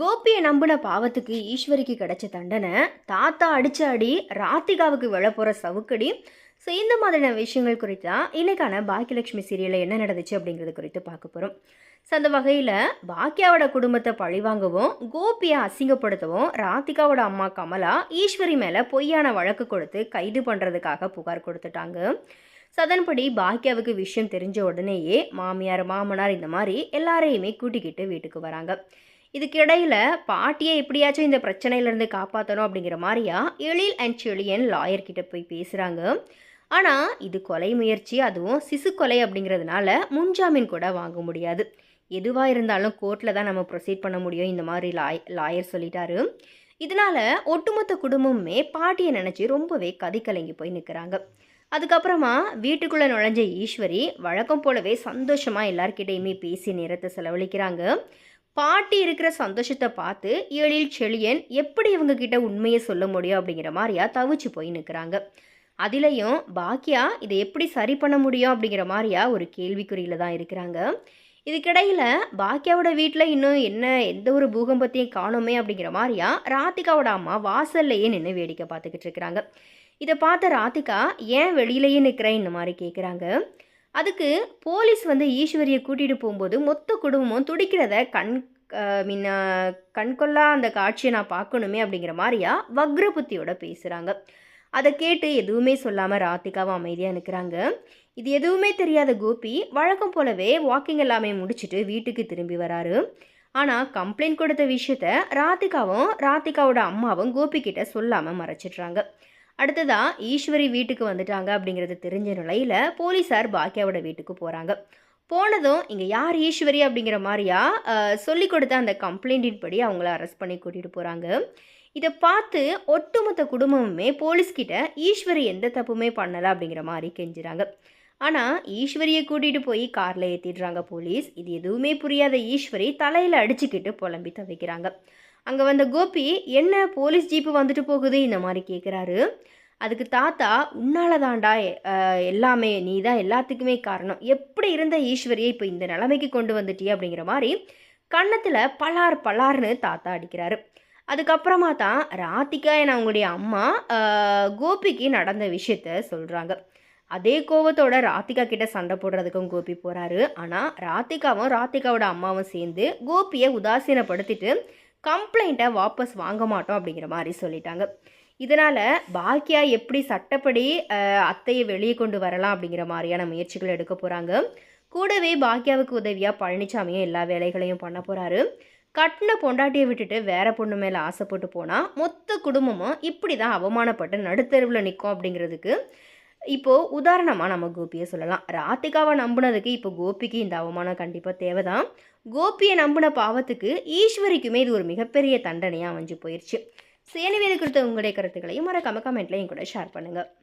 கோபியை நம்பின பாவத்துக்கு ஈஸ்வரிக்கு கிடைச்ச தண்டனை தாத்தா அடிச்ச அடி ராத்திகாவுக்கு விழப்போகிற சவுக்கடி. ஸோ இந்த மாதிரியான விஷயங்கள் குறித்து தான் இன்னைக்கான பாக்கியலட்சுமி சீரியலில் என்ன நடந்துச்சு அப்படிங்கிறது குறித்து பார்க்க போகிறோம் ஸோ அந்த வகையில் பாக்கியாவோட குடும்பத்தை பழிவாங்கவும் கோபியை அசிங்கப்படுத்தவும் ராதிகாவோட அம்மா கமலா ஈஸ்வரி மேலே பொய்யான வழக்கு கொடுத்து கைது பண்ணுறதுக்காக புகார் கொடுத்துட்டாங்க. சதன்படி பாக்கியாவுக்கு விஷயம் தெரிஞ்ச உடனேயே மாமியார் மாமனார் இந்த மாதிரி எல்லாரையுமே கூட்டிக்கிட்டு வீட்டுக்கு வராங்க. இதுக்கிடையில் பாட்டியை எப்படியாச்சும் இந்த பிரச்சனையிலேருந்து காப்பாற்றணும் அப்படிங்கிற மாதிரியா எழில் அண்ட் செழியன் லாயர்கிட்ட போய் பேசுகிறாங்க ஆனால் இது கொலை முயற்சி அதுவும் சிசு கொலை அப்படிங்கிறதுனால முன்ஜாமீன் கூட வாங்க முடியாது. எதுவாக இருந்தாலும் கோர்ட்டில் தான் நம்ம ப்ரொசீட் பண்ண முடியும் இந்த மாதிரி லாய் லாயர் சொல்லிட்டாரு. இதனால ஒட்டுமொத்த குடும்பமுமே பாட்டியை நினச்சி ரொம்பவே கதிகலங்கி போய் நிற்கிறாங்க அதுக்கப்புறமா வீட்டுக்குள்ளே நுழைஞ்ச ஈஸ்வரி வழக்கம் போலவே சந்தோஷமாக எல்லார்கிட்டையுமே பேசி நேரத்தை செலவழிக்கிறாங்க. பாட்டி இருக்கிற சந்தோஷத்தை பார்த்து ஏழில் செழியன் எப்படி இவங்க கிட்ட உண்மையை சொல்ல முடியும் அப்படிங்கிற மாதிரியா தவிச்சு போய் நிற்கிறாங்க அதிலையும் பாக்கியா இதை எப்படி சரி பண்ண முடியும் அப்படிங்கிற மாதிரியா ஒரு கேள்விக்குறியில் தான் இருக்கிறாங்க. இதுக்கிடையில் பாக்கியாவோட வீட்டில் இன்னும் என்ன எந்த ஒரு பூகம்பத்தையும் காணோமே அப்படிங்கிற மாதிரியா ராதிகாவோட அம்மா வாசல்லையே நின்று வேடிக்கை பார்த்துக்கிட்டு இருக்கிறாங்க. இதை பார்த்த ராதிகா ஏன் வெளியிலேயே நிற்கிறேன் இந்த மாதிரி கேட்குறாங்க அதுக்கு போலீஸ் வந்து ஈஸ்வரியை கூட்டிகிட்டு போகும்போது மொத்த குடும்பமும் துடிக்கிறத கண் மீன் கண்கொள்ளா அந்த காட்சியை நான் பார்க்கணுமே அப்படிங்கிற மாதிரியா வக்ரபுத்தியோட பேசுகிறாங்க அதை கேட்டு எதுவுமே சொல்லாமல் ராதிகாவும் அமைதியாக நிற்கிறாங்க இது எதுவுமே தெரியாத கோபி வழக்கம் போலவே வாக்கிங் எல்லாமே முடிச்சுட்டு வீட்டுக்கு திரும்பி வராரு. ஆனால் கம்ப்ளைண்ட் கொடுத்த விஷயத்த ராதிகாவும் ராதிகாவோட அம்மாவும் கோபி கிட்ட சொல்லாமல் மறைச்சிட்றாங்க. அடுத்ததாக ஈஸ்வரி வீட்டுக்கு வந்துட்டாங்க அப்படிங்கிறது தெரிஞ்ச நிலையில் போலீஸார் பாக்கியாவோட வீட்டுக்கு போகிறாங்க போனதும் இங்கே யார் ஈஸ்வரி அப்படிங்கிற மாதிரியா சொல்லி கொடுத்த அந்த கம்ப்ளைண்டின் படி அவங்கள அரெஸ்ட் பண்ணி கூட்டிகிட்டு போகிறாங்க இதை பார்த்து ஒட்டுமொத்த குடும்பமுமே போலீஸ்கிட்ட ஈஸ்வரி எந்த தப்புமே பண்ணலை அப்படிங்கிற மாதிரி கெஞ்சுறாங்க. ஆனால் ஈஸ்வரியை கூட்டிகிட்டு போய் காரில் ஏற்றிடுறாங்க போலீஸ். இது எதுவுமே புரியாத ஈஸ்வரி தலையில் அடிச்சுக்கிட்டு புலம்பி தவிக்கிறாங்க. அங்கே வந்த கோபி என்ன போலீஸ் ஜீப்பு வந்துட்டு போகுது? இந்த மாதிரி கேட்குறாரு அதுக்கு தாத்தா உன்னால தாண்டா எல்லாமே நீ தான் எல்லாத்துக்குமே காரணம். எப்படி இருந்த ஈஸ்வரியை இப்போ இந்த நிலைமைக்கு கொண்டு வந்துட்டிய? அப்படிங்கிற மாதிரி கன்னத்தில் பலார் பலார்னு தாத்தா அடிக்கிறாரு. அதுக்கப்புறமா தான் ராதிகா என அவங்களுடைய அம்மா கோபிக்கு நடந்த விஷயத்த சொல்கிறாங்க அதே கோவத்தோட ராதிகா கிட்ட சண்டை போடுறதுக்கும் கோபி போகிறாரு ஆனால் ராதிகாவும் ராதிகாவோட அம்மாவும் சேர்ந்து கோபியை உதாசீனப்படுத்திட்டு கம்ப்ளைண்ட்டை வாபஸ் வாங்க மாட்டோம் அப்படிங்கிற மாதிரி சொல்லிட்டாங்க. இதனால் பாக்கியா எப்படி சட்டப்படி அத்தையை வெளியே கொண்டு வரலாம் அப்படிங்கிற மாதிரியான முயற்சிகள் எடுக்க போகிறாங்க கூடவே பாக்கியாவுக்கு உதவியாக பழனிசாமியும் எல்லா வேலைகளையும் பண்ண போகிறாரு கட்டின பொண்டாட்டியை விட்டுட்டு வேற பொண்ணு மேலே ஆசைப்பட்டு போனால் மொத்த குடும்பமும் இப்படி தான் அவமானப்பட்டு நடுத்தருவில் நிற்கும் அப்படிங்கிறதுக்கு இப்போது உதாரணமாக நம்ம கோபியை சொல்லலாம். ராத்திகாவை நம்பினதுக்கு இப்போ கோபிக்கு இந்த அவமானம் கண்டிப்பாக தேவை தான் கோபியை நம்பின பாவத்துக்கு ஈஸ்வரிக்குமே இது ஒரு மிகப்பெரிய தண்டனையாக அமைஞ்சு போயிடுச்சு சேனவேது குறித்த உங்களுடைய கருத்துக்களையும் மறக்காம கமெண்ட்லையும் கூட ஷேர் பண்ணுங்கள்